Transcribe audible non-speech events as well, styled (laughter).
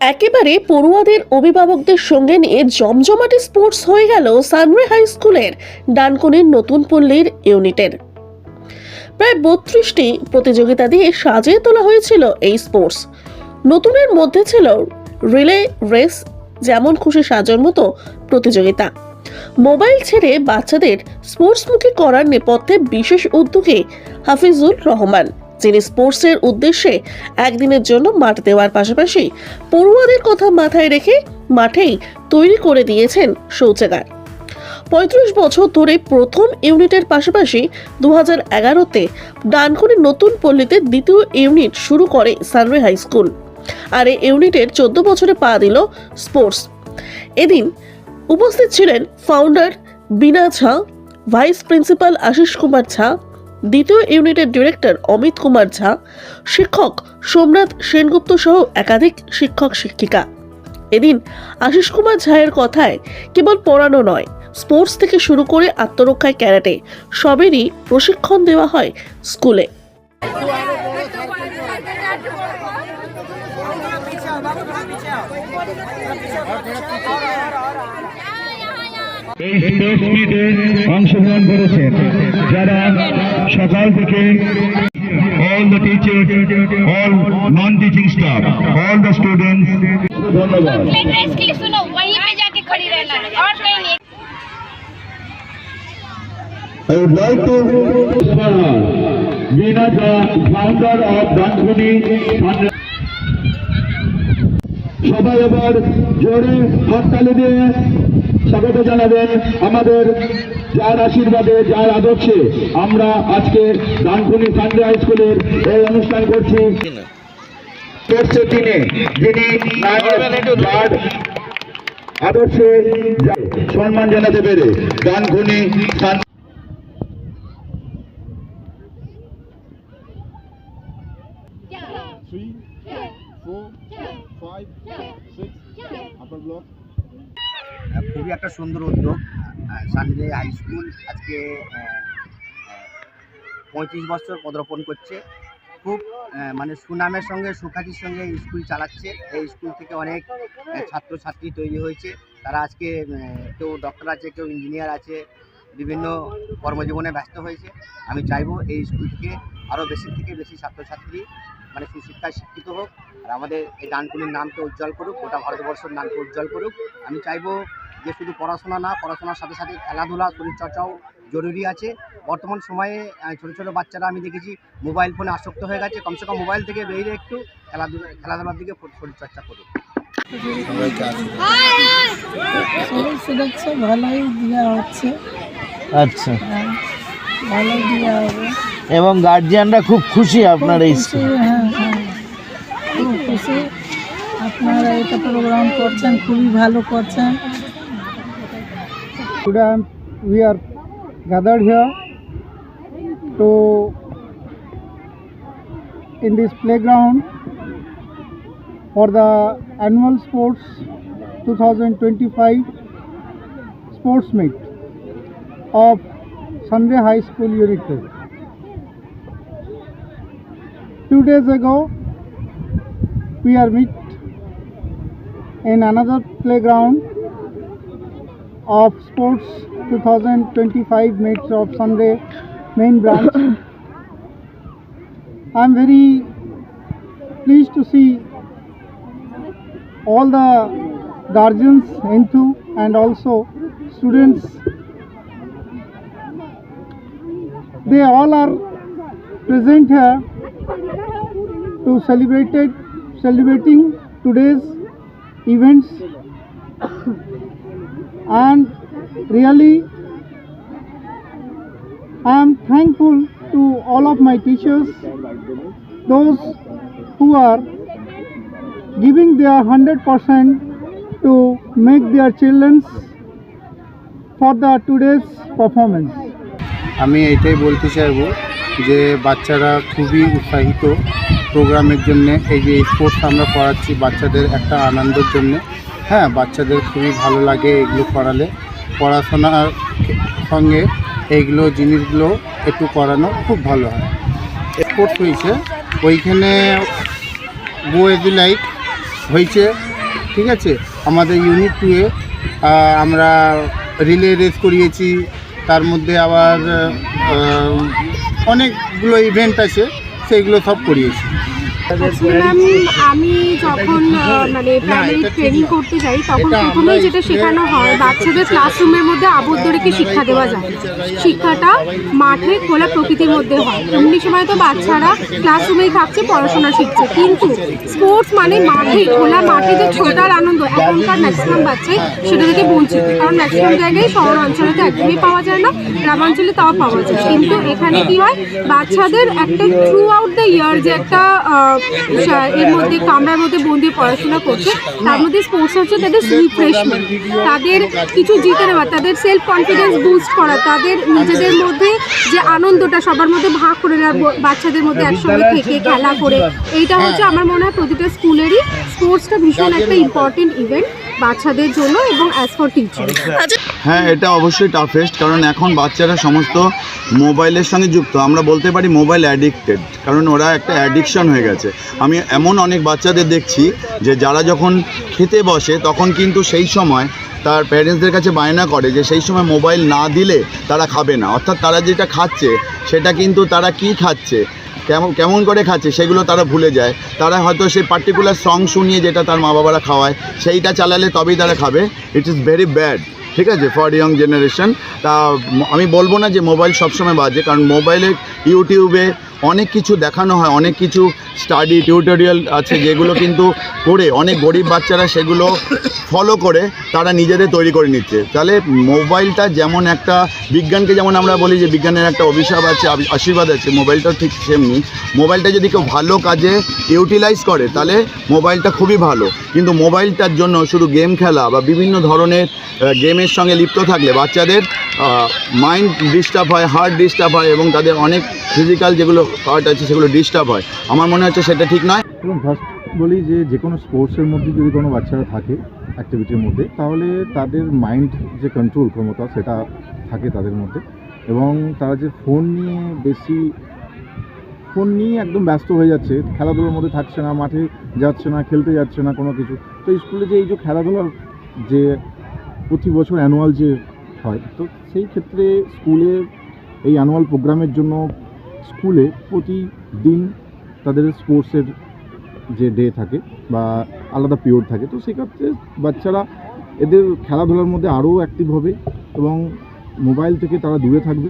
একেবারে পড়ুয়াদের অভিভাবকদের সঙ্গে নিয়ে জমজমাটি স্পোর্টস হয়ে গেল সানরে হাই স্কুলের ডানকুনির নতুন পল্লীর ইউনিটের। প্রায় বত্রিশটি প্রতিযোগিতা দিয়ে সাজিয়ে তোলা হয়েছিল এই স্পোর্টস। নতুনের মধ্যে ছিল রিলে রেস, যেমন খুশি সাজার মতো প্রতিযোগিতা। মোবাইল ছেড়ে বাচ্চাদের স্পোর্টসমুখী করার নেপথ্যে বিশেষ উদ্যোগে হাফিজুল রহমান, যিনি স্পোর্টসের উদ্দেশ্যে একদিনের জন্য মাঠ দেওয়ার পাশাপাশি পড়ুয়াদের কথা মাথায় রেখে মাঠেই তৈরি করে দিয়েছেন শৌচাগার। পঁয়ত্রিশ বছর ধরে প্রথম ইউনিটের পাশাপাশি দু হাজার এগারোতে ডানকুনি নতুন পল্লীতে দ্বিতীয় ইউনিট শুরু করে সানরে হাই স্কুল। আর এই ইউনিটের চোদ্দ বছরে পা দিল স্পোর্টস। এদিন উপস্থিত ছিলেন founder Bina Jha, vice principal Ashis Kumar Jha, দ্বিতীয় ইউনিটের ডিরেক্টর অমিত কুমার ঝা, শিক্ষক সোমনাথ সেনগুপ্ত সহ একাধিক শিক্ষক শিক্ষিকা। এদিন আশিস কুমার ঝায়ের কথায় কেবল পড়ানো নয় স্পোর্টস থেকে শুরু করে আত্মরক্ষায় ক্যারাটে সবেরই প্রশিক্ষণ দেওয়া হয় স্কুলে। এই অংশগ্রহণ করেছেন যারা সকাল থেকে all the teachers, all non-teaching staff, all the students, ধন্যবাদ I would like to Veena, the founder of Dankhuni সবাই এবার জোরে হাততালি দিয়ে স্বাগত জানাবেন আমাদের যার আশীর্বাদে যার আদর্শে আমরা আজকে ডানকুনি সানডে হাই স্কুলের এই অনুষ্ঠান করছি। দিনে যিনি আদর্শে সম্মান জানাতে পেরে Dankuni three, four, five, six, upper block. খুবই একটা সুন্দর উদ্যোগ। সানডে হাই স্কুল আজকে পঁয়ত্রিশ বছর পদার্পণ করছে। খুব মানে সুনামের সঙ্গে সুখ্যাতির সঙ্গে স্কুল চালাচ্ছে। এই স্কুল থেকে অনেক ছাত্রছাত্রী তৈরি হয়েছে। তারা আজকে কেউ ডক্টর আছে কেউ ইঞ্জিনিয়ার আছে বিভিন্ন কর্মজীবনে ব্যস্ত হয়েছে। আমি চাইব এই স্কুল থেকে আরও বেশি থেকে বেশি ছাত্রছাত্রী মানে সুশিক্ষায় শিক্ষিত হোক আর আমাদের এই ডানকুনির নামকে উজ্জ্বল করুক, গোটা ভারতবর্ষের নামকে উজ্জ্বল করুক। আমি চাইব যে শুধু পড়াশোনা না, পড়াশোনার সাথে সাথে খেলাধুলা, শরীরচর্চাও জরুরি আছে। বর্তমান সময়ে ছোটো ছোটো বাচ্চারা আমি দেখেছি মোবাইল ফোনে আসক্ত হয়ে গেছে। কমসে কম মোবাইল থেকে বেরিয়ে একটু খেলাধুলা, খেলাধুলার দিকে শরীরচর্চা করুক। শুভেচ্ছা ভালোই দেওয়া হচ্ছে। আচ্ছা। ভালোই দেওয়া হবে। এবং গার্জিয়ানরা খুব খুশি আপনার এই হ্যাঁ হ্যাঁ। খুব খুশি। আপনারা এটা প্রোগ্রাম করছেন খুবই ভালো করছেন। Today I'm- we are gathered here to in this playground for the annual sports 2025 sports meet of Sunday High School Unit 2. Two days ago we are meet in another playground of sports 2025 mates of Sunday main branch. (coughs) I am very pleased to see all the guardians into and also students. They all are present here to celebrate celebrating today's events and really I am thankful to all of my teachers, those who are giving their 100% to make their children for the today's performance. আমি এইটাই বলতে চাইব যে বাচ্চারা খুবই উৎসাহিত প্রোগ্রামের জন্যে, এই যে স্পোর্টস আমরা করাচ্ছি বাচ্চাদের একটা আনন্দের জন্যে। হ্যাঁ বাচ্চাদের খুবই ভালো লাগে এগুলো করালে পড়াশোনার সঙ্গে এইগুলো জিনিসগুলো একটু করানো খুব ভালো হয়। স্পোর্টস হয়েছে। ওইখানে বয়েজি লাইক হয়েছে, ঠিক আছে? আমাদের ইউনিট টুয়ে আমরা রিলে রেস করিয়েছি, তার মধ্যে আবার অনেকগুলো ইভেন্ট আছে, সেইগুলো সব করিয়েছি। আমি যখন মানে প্রাইমারি ট্রেনিং করতে যাই তখন প্রথমেই যেটা শেখানো হয় বাচ্চাদের ক্লাসরুমের মধ্যে আবদ্ধ রেখে শিক্ষা দেওয়া যায়। শিক্ষাটা মাঠে খোলা প্রকৃতির মধ্যে হয়। এমনি সময় তো বাচ্চারা ক্লাসরুমেই থাকছে পড়াশোনা শিখছে। কিন্তু স্পোর্টস মানে মাঠে খোলা মাঠে যে ছোটার আনন্দ এখনকার ম্যাক্সিমাম বাচ্চাই সেটা থেকে বঞ্চিত। কারণ ম্যাক্সিমাম জায়গায় শহর অঞ্চলে তো একদমই পাওয়া যায় না গ্রামাঞ্চলে তাও পাওয়া যায়। কিন্তু এখানে কি হয় বাচ্চাদের একটা থ্রু আউট দ্য ইয়ার যে একটা এর মধ্যে কামরার মধ্যে বন্দি পড়াশোনা করছে। তার মধ্যে স্পোর্টস হচ্ছে তাদের রিফ্রেশমেন্ট তাদের কিছু জিতে নেওয়া, তাদের সেলফ কনফিডেন্স বুস্ট করা, তাদের নিজেদের মধ্যে যে আনন্দটা সবার মধ্যে ভাগ করে নেওয়া বাচ্চাদের মধ্যে একসঙ্গে থেকে খেলা করে। এইটা হচ্ছে আমার মনে হয় প্রতিটা স্কুলেরই স্পোর্টসটা ভীষণ একটা ইম্পর্টেন্ট ইভেন্ট বাচ্চাদের জন্য এবং অ্যাজ ফর টিচার হ্যাঁ এটা অবশ্যই টাফেস্ট কারণ এখন বাচ্চারা সমস্ত মোবাইলের সঙ্গে যুক্ত। আমরা বলতে পারি মোবাইল অ্যাডিক্টেড কারণ ওরা একটা অ্যাডিকশন হয়ে গেছে। আমি এমন অনেক বাচ্চাদের দেখছি যে যারা যখন খেতে বসে, তখন কিন্তু সেই সময় তার প্যারেন্টসদের কাছে বায়না করে যে সেই সময় মোবাইল না দিলে তারা খাবে না। অর্থাৎ তারা যেটা খাচ্ছে, সেটা কিন্তু তারা কি খাচ্ছে? কেমন কেমন করে খাচ্ছে সেগুলো তারা ভুলে যায়। তারা হয়তো সেই পার্টিকুলার সং শুনিয়ে যেটা তার মা বাবারা খাওয়ায়, সেইটা চালালে তবেই তারা খাবে। ইট ইজ ভেরি ব্যাড ঠিক আছে? ফর ইয়ং জেনারেশন তা, আমি বলব না যে মোবাইল সবসময় বাজে, কারণ মোবাইলে ইউটিউবে অনেক কিছু দেখানো হয়, অনেক কিছু স্টাডি টিউটোরিয়াল আছে যেগুলো কিন্তু করে, অনেক গরিব বাচ্চারা সেগুলো ফলো করে, তারা নিজেদের তৈরি করে নিচ্ছে। তাহলে মোবাইলটা যেমন একটা বিজ্ঞানকে যেমন আমরা বলি যে বিজ্ঞানের একটা অভিশাপ আছে আশীর্বাদ আছে, মোবাইলটাও ঠিক সেমনি। মোবাইলটা যদি কেউ ভালো কাজে ইউটিলাইজ করে, তাহলে মোবাইলটা খুবই ভালো। কিন্তু মোবাইলটার জন্য শুধু গেম খেলা বা বিভিন্ন ধরনের গেমের সঙ্গে লিপ্ত থাকলে বাচ্চাদের মাইন্ড ডিস্টার্ব হয় হার্ট ডিস্টার্ব হয় এবং তাদের অনেক ফিজিক্যাল যেগুলো পার্ট আছে, সেগুলো ডিস্টার্ব হয়। আমার মনে হচ্ছে সেটা ঠিক নয়। এবং ফার্স্ট বলি যে যে কোনো স্পোর্টসের মধ্যে যদি কোনো বাচ্চারা থাকে অ্যাক্টিভিটির মধ্যে, তাহলে তাদের মাইন্ড যে কন্ট্রোল ক্ষমতা, সেটা থাকে তাদের মধ্যে। এবং তারা যে ফোন নিয়ে বেশি ফোন নিয়ে একদম ব্যস্ত হয়ে যাচ্ছে, খেলাধুলার মধ্যে থাকছে না, মাঠে যাচ্ছে না, খেলতে যাচ্ছে না কোনো কিছু। তো স্কুলে যে এই যে খেলাধুলার যে প্রতি বছর অ্যানুয়াল যে হয়, তো সেই ক্ষেত্রে স্কুলে এই অ্যানুয়াল প্রোগ্রামের জন্য স্কুলে প্রতিদিন তাদের স্পোর্টসের যে ডে থাকে বা আলাদা পিরিয়ড থাকে, তো সেক্ষেত্রে বাচ্চারা এদের খেলাধুলার মধ্যে আরও অ্যাক্টিভ হবে এবং মোবাইল থেকে তারা দূরে থাকবে।